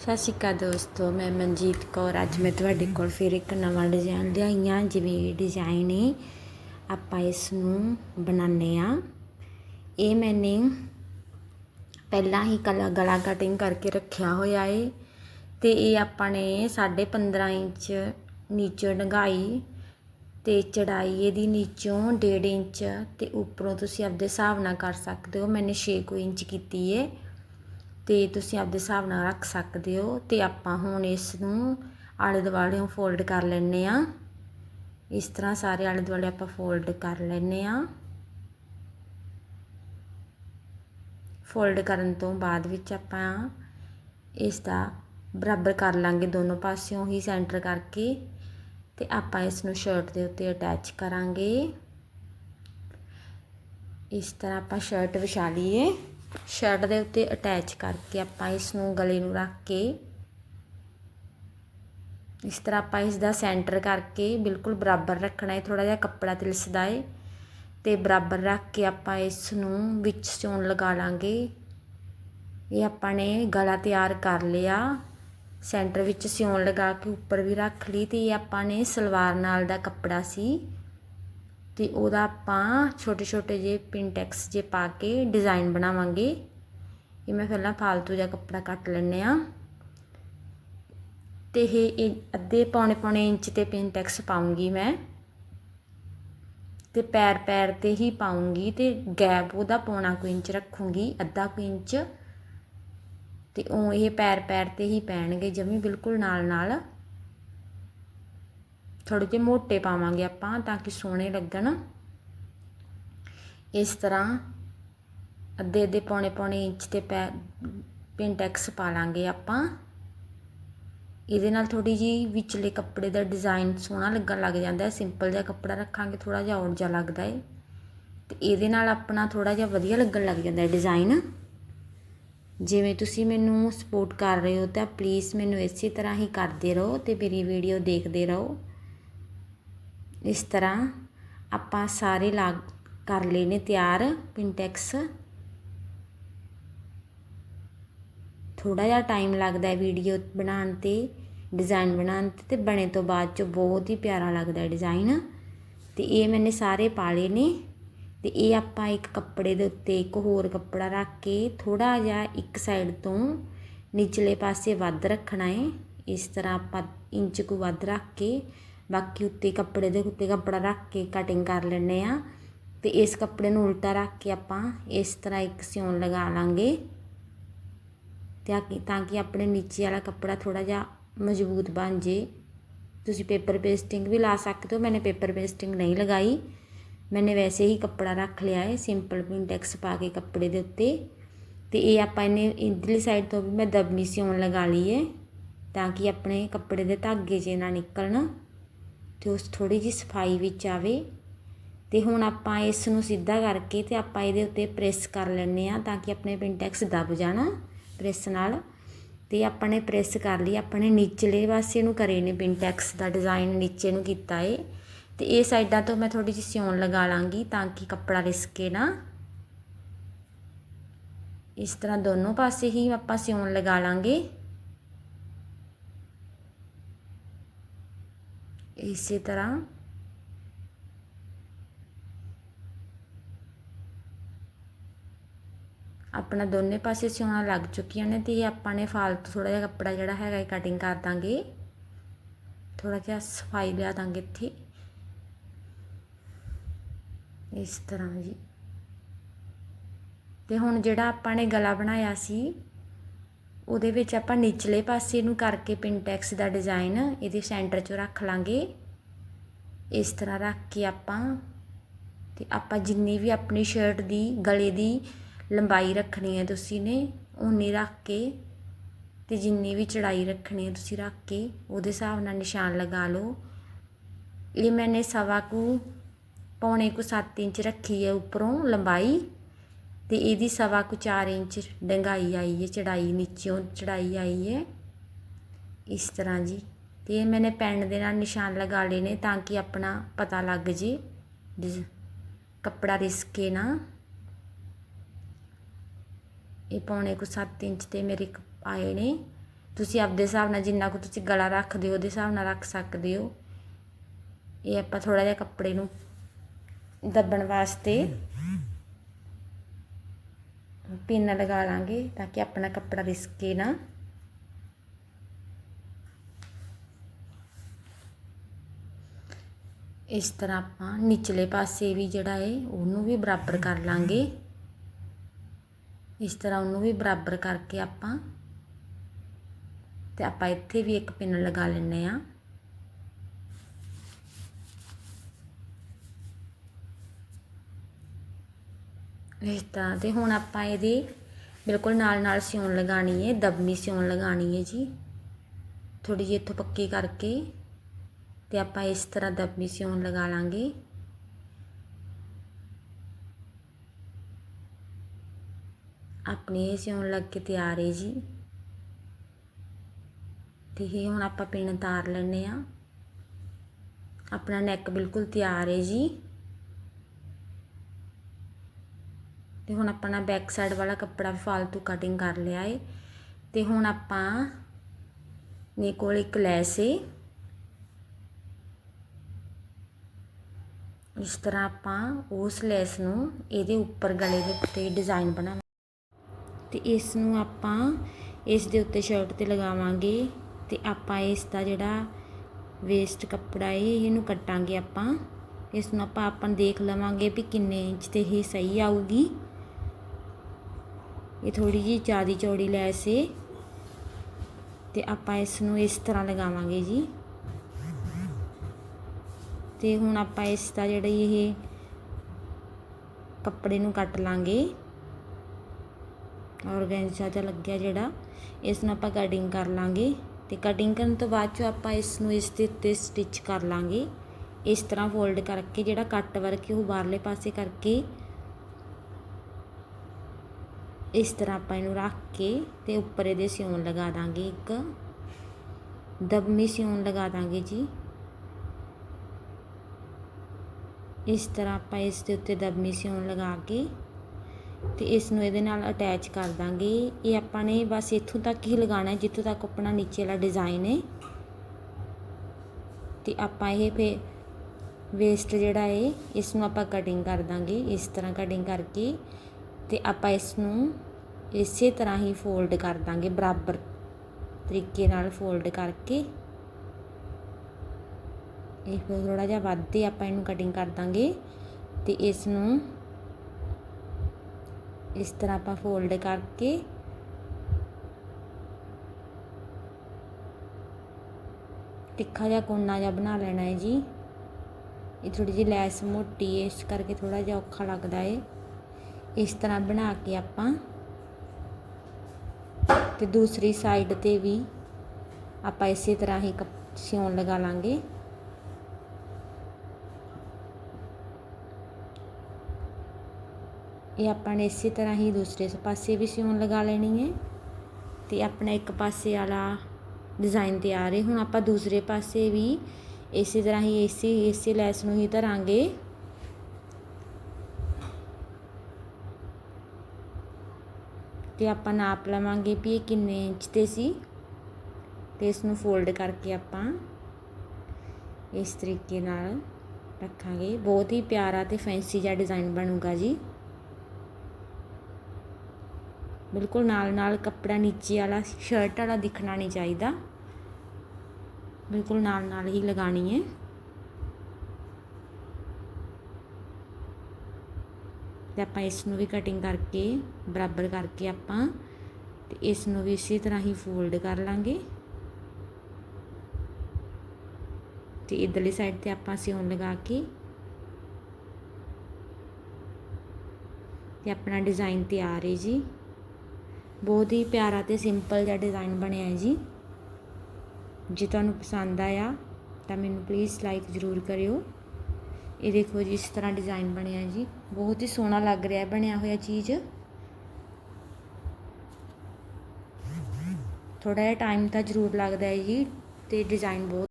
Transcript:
ਸਤਿ ਸ਼੍ਰੀ ਅਕਾਲ ਦੋਸਤੋ, ਮੈਂ ਮਨਜੀਤ ਕੌਰ। ਅੱਜ ਮੈਂ ਤੁਹਾਡੇ ਕੋਲ ਫਿਰ ਇੱਕ ਨਵਾਂ ਡਿਜ਼ਾਈਨ ਲਿਆਈ ਹਾਂ ਜਿਵੇਂ ਇਹ ਡਿਜ਼ਾਈਨ ਹੈ ਆਪਾਂ ਇਸ ਨੂੰ ਬਣਾਉਂਦੇ ਆ ਇਹ ਮੈਨੇ ਪਹਿਲਾਂ ਹੀ ਕਲਾ, ਗਲਾ ਕਟਿੰਗ ਕਰਕੇ ਰੱਖਿਆ ਹੋਇਆ ਏ। ਤੇ ਇਹ ਆਪਾਂ ਨੇ 15.5 ਇੰਚ ਨੀਚੋਂ ਡੰਗਾਈ ਤੇ ਚੜਾਈ ਇਹਦੀ ਨੀਚੋਂ 1.5 ਇੰਚ ਤੇ ਉੱਪਰੋਂ ਤੁਸੀਂ ਆਪਦੇ ਹਿਸਾਬ ਨਾਲ ਕਰ ਸਕਦੇ ਹੋ। ਮੈਨੇ 6 ਕੁ ਇੰਚ ਕੀਤੀ ਏ। ਅਤੇ ਤੁਸੀਂ ਆਪਦੇ ਹਿਸਾਬ ਨਾਲ ਰੱਖ ਸਕਦੇ ਹੋ ਅਤੇ ਆਪਾਂ ਹੁਣ ਇਸ ਨੂੰ ਆਲੇ ਦੁਆਲੇ ਫੋਲਡ ਕਰ ਲੈਂਦੇ ਹਾਂ। ਇਸ ਤਰ੍ਹਾਂ ਸਾਰੇ ਆਲੇ ਦੁਆਲੇ ਆਪਾਂ ਫੋਲਡ ਕਰ ਲੈਂਦੇ ਹਾਂ। ਫੋਲਡ ਕਰਨ ਤੋਂ ਬਾਅਦ ਵਿੱਚ ਆਪਾਂ ਇਸ ਦਾ ਬਰਾਬਰ ਕਰ ਲਾਂਗੇ ਦੋਨੋਂ ਪਾਸਿਓਂ ਹੀ ਸੈਂਟਰ ਕਰਕੇ ਤੇ ਆਪਾਂ ਇਸ ਨੂੰ ਸ਼ਰਟ ਦੇ ਉੱਤੇ ਅਟੈਚ ਕਰਾਂਗੇ। ਇਸ ਤਰ੍ਹਾਂ ਆਪਾਂ ਸ਼ਰਟ ਵਿਛਾ ਲਈਏ। ਸ਼ਰਟ ਦੇ ਉੱਤੇ ਅਟੈਚ ਕਰਕੇ ਆਪਾਂ ਇਸ ਨੂੰ ਗਲੇ ਨੂੰ ਰੱਖ ਕੇ, ਇਸ ਤਰ੍ਹਾਂ ਆਪਾਂ ਇਸ ਦਾ ਸੈਂਟਰ ਕਰਕੇ ਬਿਲਕੁਲ ਬਰਾਬਰ ਰੱਖਣਾ ਹੈ ਥੋੜਾ ਜਿਹਾ ਕੱਪੜਾ ਤਿਲਸਦਾ ਹੈ ਤੇ ਬਰਾਬਰ ਰੱਖ ਕੇ ਆਪਾਂ ਇਸ ਨੂੰ ਵਿੱਚ ਚੋਣ ਲਗਾ ਲਾਂਗੇ। ਇਹ ਆਪਾਂ ਨੇ ਗਲਾ ਤਿਆਰ ਕਰ ਲਿਆ ਸੈਂਟਰ ਵਿੱਚ ਸਿਉਣ ਲਗਾ ਕੇ ਉੱਪਰ ਵੀ ਰੱਖ ਲਈ ਤੇ ਇਹ ਆਪਾਂ ਨੇ ਸਲਵਾਰ ਨਾਲ ਦਾ ਕੱਪੜਾ ਸੀ। ਅਤੇ ਉਹਦਾ ਆਪਾਂ ਛੋਟੇ ਛੋਟੇ ਜਿਹੇ ਪਿੰਟੈਕਸ ਜੇ ਪਾ ਕੇ ਡਿਜ਼ਾਈਨ ਬਣਾਵਾਂਗੇ। ਇਹ ਮੈਂ ਪਹਿਲਾਂ ਫਾਲਤੂ ਜਿਹਾ ਕੱਪੜਾ ਕੱਟ ਲੈਂਦੇ ਆ ਤੇ ਇਹ ਅੱਧੇ ਪੌਣੇ ਪੌਣੇ ਇੰਚ ਤੇ ਪਿੰਟੈਕਸ ਪਾਉਂਗੀ ਮੈਂ। ਤੇ ਪੈਰ ਪੈਰ ਤੇ ਹੀ ਪਾਉਂਗੀ ਤੇ ਗੈਪ ਉਹਦਾ ਪੌਣਾ ਕੁ ਇੰਚ ਰੱਖੂੰਗੀ, ਅੱਧਾ ਕੁ ਇੰਚ। ਤੇ ਉਹ ਇਹ ਪੈਰ ਪੈਰ ਤੇ ਹੀ ਪੈਣਗੇ ਜਮੀ, ਬਿਲਕੁਲ ਨਾਲ ਨਾਲ। ਥੋੜੇ ਜਿਹੇ ਮੋਟੇ ਪਾਵਾਂਗੇ ਆਪਾਂ ਤਾਂ ਕਿ ਸੋਹਣੇ ਲੱਗਣ। ਇਸ ਤਰ੍ਹਾਂ ਅੱਧੇ ਅੱਧੇ ਪੌਣੇ ਪੌਣੇ ਇੰਚ ਤੇ ਪੈ ਪਿੰਟੈਕਸ ਪਾ ਲਾਂਗੇ ਆਪਾਂ। ਇਹਦੇ ਨਾਲ ਥੋੜੀ ਜੀ ਵਿਚਲੇ ਕੱਪੜੇ ਦਾ ਡਿਜ਼ਾਈਨ ਸੋਹਣਾ ਲੱਗਣ ਲੱਗ ਜਾਂਦਾ ਹੈ। ਸਿੰਪਲ ਜਿਹਾ ਕੱਪੜਾ ਰੱਖਾਂਗੇ ਥੋੜਾ ਜਿਹਾ ਔੜ ਜਿਹਾ ਲੱਗਦਾ ਹੈ। ਤੇ ਇਹਦੇ ਨਾਲ ਆਪਣਾ ਥੋੜਾ ਜਿਹਾ ਵਧੀਆ ਲੱਗਣ ਲੱਗ ਜਾਂਦਾ ਹੈ ਡਿਜ਼ਾਈਨ। ਜਿਵੇਂ ਤੁਸੀਂ ਮੈਨੂੰ ਸਪੋਰਟ ਕਰ ਰਹੇ ਹੋ ਤਾਂ ਪਲੀਜ਼ ਮੈਨੂੰ ਇਸੇ ਤਰ੍ਹਾਂ ਹੀ ਕਰਦੇ ਰਹੋ ਤੇ ਮੇਰੀ ਵੀਡੀਓ ਦੇਖਦੇ ਰਹੋ। ਇਸ ਤਰ੍ਹਾਂ ਆਪਾਂ ਸਾਰੇ ਲਾ ਕਰ ਲਏ ਨੇ ਤਿਆਰ ਪਿੰਟੈਕਸ ਥੋੜਾ ਜਿਹਾ ਟਾਈਮ ਲੱਗਦਾ ਹੈ ਵੀਡੀਓ ਬਣਾਉਣ ਤੇ ਡਿਜ਼ਾਈਨ ਬਣਾਉਣ ਤੇ ਤੇ ਬਣੇ ਤੋਂ ਬਾਅਦ ਚ ਬਹੁਤ ਹੀ ਪਿਆਰਾ ਲੱਗਦਾ ਹੈ ਡਿਜ਼ਾਈਨ ਤੇ ਇਹ ਮੈਨੇ ਸਾਰੇ ਪਾ ਲਏ ਨੇ। ਤੇ ਇਹ ਆਪਾਂ ਇੱਕ ਕੱਪੜੇ ਦੇ ਉੱਤੇ ਇੱਕ ਹੋਰ ਕੱਪੜਾ ਰੱਖ ਕੇ ਥੋੜਾ ਜਿਹਾ ਇੱਕ ਸਾਈਡ ਤੋਂ ਨਿਚਲੇ ਪਾਸੇ ਵੱਧ ਰੱਖਣਾ ਹੈ। ਇਸ ਤਰ੍ਹਾਂ ਆਪਾਂ ਇੰਚ ਕੁ ਵੱਧ ਰੱਖ ਕੇ ਬਾਕੀ ਉੱਤੇ ਕੱਪੜੇ ਦੇ ਉੱਤੇ ਕੱਪੜਾ ਰੱਖ ਕੇ ਕਟਿੰਗ ਕਰ ਲੈਣੇ ਆ ਤੇ ਇਸ ਕੱਪੜੇ ਨੂੰ ਉਲਟਾ ਰੱਖ ਕੇ ਆਪਾਂ ਇਸ ਤਰ੍ਹਾਂ ਇੱਕ ਸਿਉਣ ਲਗਾ ਲਾਂਗੇ ਤਾਂ ਕਿ ਤਾਂ ਕਿ ਆਪਣੇ ਨੀਚੇ ਵਾਲਾ ਕੱਪੜਾ ਥੋੜਾ ਜਿਹਾ ਮਜ਼ਬੂਤ ਬਣ ਜੇ ਤੁਸੀਂ ਪੇਪਰ ਪੇਸਟਿੰਗ ਵੀ ਲਾ ਸਕਦੇ ਹੋ ਮੈਨੇ ਪੇਪਰ ਪੇਸਟਿੰਗ ਨਹੀਂ ਲਗਾਈ ਮੈਨੇ ਵੈਸੇ ਹੀ ਕੱਪੜਾ ਰੱਖ ਲਿਆ ਹੈ ਸਿੰਪਲ ਪਿੰਟੈਕਸ ਪਾ ਕੇ ਕੱਪੜੇ ਦੇ ਉੱਤੇ ਤੇ ਇਹ ਆਪਾਂ ਇਹਨੇ ਇਧਰਲੀ ਸਾਈਡ ਤੋਂ ਵੀ ਮੈਂ ਦਬਨੀ ਸਿਉਣ ਲਗਾ ਲਈ ਹੈ ਤਾਂ ਕਿ ਆਪਣੇ ਕੱਪੜੇ ਦੇ ਧਾਗੇ ਜੇ ਨਾ ਨਿਕਲਣ ਅਤੇ ਉਸ ਥੋੜ੍ਹੀ ਜਿਹੀ ਸਫ਼ਾਈ ਵਿੱਚ ਆਵੇ ਅਤੇ ਹੁਣ ਆਪਾਂ ਇਸ ਨੂੰ ਸਿੱਧਾ ਕਰਕੇ ਅਤੇ ਆਪਾਂ ਇਹਦੇ ਉੱਤੇ ਪ੍ਰੈਸ ਕਰ ਲੈਂਦੇ ਹਾਂ ਤਾਂ ਕਿ ਆਪਣੇ ਪਿੰਟੈਕਸ ਦੱਬ ਜਾਣ ਪ੍ਰੈਸ ਨਾਲ। ਅਤੇ ਆਪਾਂ ਨੇ ਪ੍ਰੈਸ ਕਰ ਲਈ, ਆਪਣੇ ਨੀਚਲੇ ਪਾਸੇ ਨੂੰ ਕਰੇ ਨੇ ਪਿੰਟੈਕਸ ਦਾ ਡਿਜ਼ਾਈਨ ਨੀਚੇ ਨੂੰ ਕੀਤਾ ਏ। ਅਤੇ ਇਹ ਸਾਈਡਾਂ ਤੋਂ ਮੈਂ ਥੋੜ੍ਹੀ ਜਿਹੀ ਸਿਉਣ ਲਗਾ ਲਾਂਗੀ ਤਾਂ ਕਿ ਕੱਪੜਾ ਰਿਸਕੇ ਨਾ। ਇਸ ਤਰ੍ਹਾਂ ਦੋਨੋਂ ਪਾਸੇ ਹੀ ਆਪਾਂ ਸਿਉਣ ਲਗਾ ਲਾਂਗੇ। ਇਸੇ ਤਰ੍ਹਾਂ ਆਪਣਾ ਦੋਨੇ ਪਾਸੇ ਸਿਉਣਾ ਲੱਗ ਚੁੱਕੀਆਂ ਨੇ ਤੇ ਆਪਾਂ ਨੇ ਫਾਲਤੂ ਥੋੜਾ ਜਿਹਾ ਕੱਪੜਾ ਜਿਹੜਾ ਹੈਗਾ ਇਹ ਕਟਿੰਗ ਕਰ ਦਾਂਗੇ। ਥੋੜਾ ਜਿਹਾ ਸਫ਼ਾਈ ਲਿਆ ਦਾਂਗੇ ਇੱਥੇ। ਇਸ ਤਰ੍ਹਾਂ ਜੀ। ਤੇ ਹੁਣ ਜਿਹੜਾ ਆਪਾਂ ਨੇ ਗਲਾ ਬਣਾਇਆ ਸੀ, ਉਹਦੇ ਵਿੱਚ ਆਪਾਂ ਨਿਚਲੇ ਪਾਸੇ ਨੂੰ ਕਰਕੇ ਪਿੰਟੈਕਸ ਦਾ ਡਿਜ਼ਾਈਨ ਇਹਦੇ ਸੈਂਟਰ 'ਚ ਰੱਖ ਲਾਂਗੇ। ਇਸ ਤਰ੍ਹਾਂ ਰੱਖ ਕੇ ਆਪਾਂ ਅਤੇ ਆਪਾਂ ਜਿੰਨੀ ਵੀ ਆਪਣੀ ਸ਼ਰਟ ਦੀ, ਗਲੇ ਦੀ ਲੰਬਾਈ ਰੱਖਣੀ ਹੈ ਤੁਸੀਂ ਨੇ ਉਨੀ ਰੱਖ ਕੇ ਅਤੇ ਜਿੰਨੀ ਵੀ ਚੜਾਈ ਰੱਖਣੀ ਹੈ ਤੁਸੀਂ ਰੱਖ ਕੇ ਉਹਦੇ ਹਿਸਾਬ ਨਾਲ ਨਿਸ਼ਾਨ ਲਗਾ ਲਓ। ਇਹ ਮੈਨੇ ਸਵਾ ਕੁ, ਪੌਣੇ ਕੁ 7 ਇੰਚ ਰੱਖੀ ਹੈ ਉੱਪਰੋਂ ਲੰਬਾਈ ਤੇ ਇਹਦੀ ਸਵਾ ਕੁ 4 ਇੰਚ ਡੰਗਾਈ ਆਈ ਹੈ, ਚੜਾਈ ਨੀਚੋਂ ਚੜਾਈ ਆਈ ਹੈ। ਇਸ ਤਰ੍ਹਾਂ ਜੀ। ਤੇ ਇਹ ਮੈਨੇ ਪੈਨ ਦੇ ਨਾਲ ਨਿਸ਼ਾਨ ਲਗਾ ਲਏ ਨੇ ਤਾਂ ਕਿ ਆਪਣਾ ਪਤਾ ਲੱਗ ਜੇ। ਕੱਪੜਾ ਰਿਸਕੇ ਨਾ। ਇਹ ਪੌਣੇ ਕੁ 7 ਇੰਚ ਤੇ ਮੇਰੇ ਆਏ ਨੇ। ਤੁਸੀਂ ਆਪਦੇ ਹਿਸਾਬ ਨਾਲ ਜਿੰਨਾ ਕੁ ਤੁਸੀਂ ਗਲਾ ਰੱਖਦੇ ਹੋ ਉਹਦੇ ਹਿਸਾਬ ਨਾਲ ਰੱਖ ਸਕਦੇ ਹੋ। ਇਹ ਆਪਾਂ ਥੋੜਾ ਜਿਹਾ ਕੱਪੜੇ ਨੂੰ ਦੱਬਣ ਵਾਸਤੇ ਪਿੰਨ ਲਗਾ ਲਾਂਗੇ ਤਾਂ ਕਿ ਆਪਣਾ ਕੱਪੜਾ ਰਿਸਕੇ ਨਾ। ਇਸ ਤਰ੍ਹਾਂ ਆਪਾਂ ਨਿਚਲੇ ਪਾਸੇ ਵੀ ਜਿਹੜਾ ਹੈ ਉਹਨੂੰ ਵੀ ਬਰਾਬਰ ਕਰ ਲਾਂਗੇ। ਇਸ ਤਰ੍ਹਾਂ ਉਹਨੂੰ ਵੀ ਬਰਾਬਰ ਕਰਕੇ ਆਪਾਂ ਤੇ ਆਪਾਂ ਇੱਥੇ ਵੀ ਇੱਕ ਪਿੰਨ ਲਗਾ ਲੈਣੇ ਆ ਇਸ ਤਰ੍ਹਾਂ ਤੇ ਹੁਣ ਆਪਾਂ ਇਹਦੇ ਬਿਲਕੁਲ ਨਾਲ ਨਾਲ ਸਿਉਣ ਲਗਾਣੀ ਹੈ ਦਬਨੀ ਸਿਉਣ ਲਗਾਣੀ ਹੈ ਜੀ। ਥੋੜੀ ਜਿਹੀ ਇੱਥੋਂ ਪੱਕੀ ਕਰਕੇ ਤੇ ਆਪਾਂ ਇਸ ਤਰ੍ਹਾਂ ਦਬਨੀ ਸਿਉਣ ਲਗਾ ਲਾਂਗੇ ਆਪਣੀ ਇਹ ਸਿਉਣ ਲੱਗ ਕੇ ਤਿਆਰ ਹੈ ਜੀ ਤੇ ਇਹ ਹੁਣ ਆਪਾਂ ਪਿੰਨ ਤਾਰ ਲੈਣੇ ਆ ਆਪਣਾ ਨੈਕ ਬਿਲਕੁਲ ਤਿਆਰ ਹੈ ਜੀ ਤੇ ਹੁਣ ਆਪਣਾ ਬੈਕ ਸਾਈਡ ਵਾਲਾ ਕੱਪੜਾ ਵੀ ਫਾਲਤੂ ਕਟਿੰਗ ਕਰ ਲਿਆ ਏ ਤੇ ਹੁਣ ਆਪਾਂ ਨੇ ਕੋਲ ਇੱਕ ਲੈਸ ਏ ਇਸ ਤਰ੍ਹਾਂ ਆਪਾਂ ਉਸ ਲੈਸ ਨੂੰ ਇਹਦੇ ਉੱਪਰ ਗਲੇ ਦੇ ਉੱਤੇ ਡਿਜ਼ਾਈਨ ਬਣਾਵਾਂਗੇ। ਤੇ ਇਸ ਨੂੰ ਆਪਾਂ ਇਸ ਦੇ ਉੱਤੇ ਸ਼ਰਟ ਤੇ ਲਗਾਵਾਂਗੇ ਤੇ ਆਪਾਂ ਇਸ ਦਾ ਜਿਹੜਾ ਵੇਸਟ ਕੱਪੜਾ ਹੈ ਇਹਨੂੰ ਕੱਟਾਂਗੇ ਆਪਾਂ। ਇਸ ਨੂੰ ਆਪਾਂ ਆਪਾਂ ਦੇਖ ਲਵਾਂਗੇ ਵੀ ਕਿੰਨੇ ਇੰਚ ਤੇ ਇਹ ਸਹੀ ਆਊਗੀ। ਇਹ ਥੋੜੀ ਜੀ ਜ਼ਿਆਦਾ ਚੌੜੀ ਲੈਸ ਏ। ਤੇ ਆਪਾਂ ਇਸ ਨੂੰ ਇਸ ਤਰ੍ਹਾਂ ਲਗਾਵਾਂਗੇ ਜੀ। ਤੇ ਹੁਣ ਆਪਾਂ ਇਸ ਦਾ ਜਿਹੜਾ ਇਹ ਕੱਪੜੇ ਨੂੰ ਕੱਟ ਲਾਂਗੇ। ਔਰਗੈਂਜਾ ਜਿਹਾ ਲੱਗਿਆ ਜਿਹੜਾ, ਇਸ ਨੂੰ ਆਪਾਂ ਕਟਿੰਗ ਕਰ ਲਾਂਗੇ ਤੇ ਕਟਿੰਗ ਕਰਨ ਤੋਂ ਬਾਅਦ ਚੋਂ ਆਪਾਂ ਇਸ ਨੂੰ ਇਸ ਦੇ ਉੱਤੇ ਸਟਿਚ ਕਰ ਲਾਂਗੇ। ਇਸ ਤਰ੍ਹਾਂ ਫੋਲਡ ਕਰਕੇ ਜਿਹੜਾ ਕੱਟ ਵਰਕ ਉਹ ਬਾਹਰਲੇ ਪਾਸੇ ਕਰਕੇ ਇਸ ਤਰ੍ਹਾਂ ਆਪਾਂ ਇਹਨੂੰ ਰੱਖ ਕੇ ਤੇ ਉੱਪਰ ਇਹਦੇ ਸਿਉਣ ਲਗਾ ਦਾਂਗੇ ਇੱਕ। ਦਬਮੀ ਸਿਉਣ ਲਗਾ ਦਾਂਗੇ ਜੀ। ਇਸ ਤਰ੍ਹਾਂ ਆਪਾਂ ਇਸ ਦੇ ਉੱਤੇ ਦਬਮੀ ਸਿਉਣ ਲਗਾ ਕੇ ਤੇ ਇਸ ਨੂੰ ਇਹਦੇ ਨਾਲ ਅਟੈਚ ਕਰ ਦਾਂਗੇ। ਇਹ ਆਪਾਂ ਨੇ ਬਸ ਇੱਥੋਂ ਤੱਕ ਹੀ ਲਗਾਉਣਾ ਜਿੱਥੋਂ ਤੱਕ ਆਪਣਾ ਨੀਚੇ ਵਾਲਾ ਡਿਜ਼ਾਈਨ ਹੈ। ਤੇ ਆਪਾਂ ਇਹ ਫੇ ਵੇਸਟ ਜਿਹੜਾ ਹੈ, ਇਸ ਨੂੰ ਆਪਾਂ ਕਟਿੰਗ ਕਰ ਦਾਂਗੇ, ਇਸ ਤਰ੍ਹਾਂ ਕਟਿੰਗ ਕਰਕੇ। ਤੇ ਆਪਾਂ ਇਸ ਨੂੰ ਇਸੇ ਤਰ੍ਹਾਂ ਹੀ ਫੋਲਡ ਕਰ ਦਾਂਗੇ, ਬਰਾਬਰ ਤਰੀਕੇ ਨਾਲ ਫੋਲਡ ਕਰਕੇ। ਇਹ ਥੋੜਾ ਜਿਹਾ ਵੱਧ ਹੀ ਆਪਾਂ ਇਹਨੂੰ ਕਟਿੰਗ ਕਰ ਦਾਂਗੇ ਤੇ ਇਸ ਨੂੰ ਇਸ ਤਰ੍ਹਾਂ ਆਪਾਂ ਫੋਲਡ ਕਰਕੇ ਤਿੱਖਾ ਜਿਹਾ ਕੋਨਾ ਜਿਹਾ ਬਣਾ ਲੈਣਾ ਹੈ ਜੀ। ਇਹ ਥੋੜੀ ਜਿਹੀ ਲੈਸ ਮੋਟੀ ਹੈ, ਇਸ ਕਰਕੇ ਥੋੜਾ ਜਿਹਾ ਔਖਾ ਲੱਗਦਾ ਹੈ। ਇਸ ਤਰ੍ਹਾਂ ਬਣਾ ਕੇ ਆਪਾਂ ਤੇ ਦੂਸਰੀ ਸਾਈਡ ਤੇ ਵੀ ਆਪਾਂ ਇਸੇ ਤਰ੍ਹਾਂ ਹੀ ਸਿਉਣ ਲਗਾ ਲਾਂਗੇ। ਇਹ ਆਪਾਂ ਨੇ ਇਸੇ ਤਰ੍ਹਾਂ ਹੀ ਦੂਸਰੇ ਪਾਸੇ ਵੀ ਸਿਉਣ ਲਗਾ ਲੈਣੀ ਹੈ ਤੇ ਆਪਣਾ ਇੱਕ ਪਾਸੇ ਵਾਲਾ ਡਿਜ਼ਾਈਨ ਤਿਆਰ ਹੈ। ਹੁਣ ਆਪਾਂ ਦੂਸਰੇ ਪਾਸੇ ਵੀ ਇਸੇ ਤਰ੍ਹਾਂ ਹੀ ਇਸੇ ਇਸੇ ਲੈਸ ਨੂੰ ਹੀ ਧਰਾਂਗੇ। ਤੇ ਆਪਾਂ ਨਾਪ ਲਵਾਂਗੇ ਵੀ ਇਹ ਕਿੰਨੇ ਇੰਚ ਤੇ ਸੀ ਤੇ ਇਸ ਨੂੰ ਫੋਲਡ ਕਰਕੇ ਆਪਾਂ ਇਸ ਤਰੀਕੇ ਨਾਲ ਰੱਖਾਂਗੇ। ਬਹੁਤ ਹੀ ਪਿਆਰਾ ਤੇ ਫੈਂਸੀ ਜਿਹਾ ਡਿਜ਼ਾਈਨ ਬਣੂਗਾ ਜੀ। ਬਿਲਕੁਲ ਨਾਲ ਨਾਲ ਕੱਪੜਾ ਨੀਚੇ ਵਾਲਾ ਸ਼ਰਟ ਵਾਲਾ ਦਿਖਣਾ ਨਹੀਂ ਚਾਹੀਦਾ। ਬਿਲਕੁਲ ਨਾਲ ਨਾਲ ਹੀ ਲਗਾਣੀ ਹੈ। ਤੇ ਆਪਾਂ ਇਸ ਨੂੰ ਵੀ ਕਟਿੰਗ ਕਰਕੇ, ਬਰਾਬਰ ਕਰਕੇ ਆਪਾਂ ਤੇ ਇਸ ਨੂੰ ਵੀ ਇਸੇ ਤਰ੍ਹਾਂ ਹੀ ਫੋਲਡ ਕਰ ਲਾਂਗੇ। ਤੇ ਇਧਰਲੀ ਸਾਈਡ ਤੇ ਆਪਾਂ ਸਿਉਣ ਲਗਾ ਕੇ ਤੇ ਆਪਣਾ ਡਿਜ਼ਾਈਨ ਤਿਆਰ ਹੈ ਜੀ। ਬਹੁਤ ਹੀ ਪਿਆਰਾ ਤੇ ਸਿੰਪਲ ਜਿਹਾ ਡਿਜ਼ਾਈਨ ਬਣਿਆ ਹੈ ਜੀ। ਜੇ ਤੁਹਾਨੂੰ ਪਸੰਦ ਆਇਆ ਤਾਂ ਮੈਨੂੰ ਪਲੀਜ਼ ਲਾਈਕ ਜ਼ਰੂਰ ਕਰਿਓ। ਇਹ ਦੇਖੋ ਜੀ, ਇਸ ਤਰ੍ਹਾਂ ਡਿਜ਼ਾਈਨ ਬਣਿਆ ਜੀ। ਬਹੁਤ ਹੀ ਸੋਹਣਾ ਲੱਗ ਰਿਹਾ ਬਣਿਆ ਹੋਇਆ ਚੀਜ਼। ਥੋੜਾ ਜਿਹਾ ਟਾਈਮ ਤਾਂ ਜ਼ਰੂਰ ਲੱਗਦਾ ਹੈ ਜੀ ਤੇ ਡਿਜ਼ਾਈਨ ਬਹੁਤ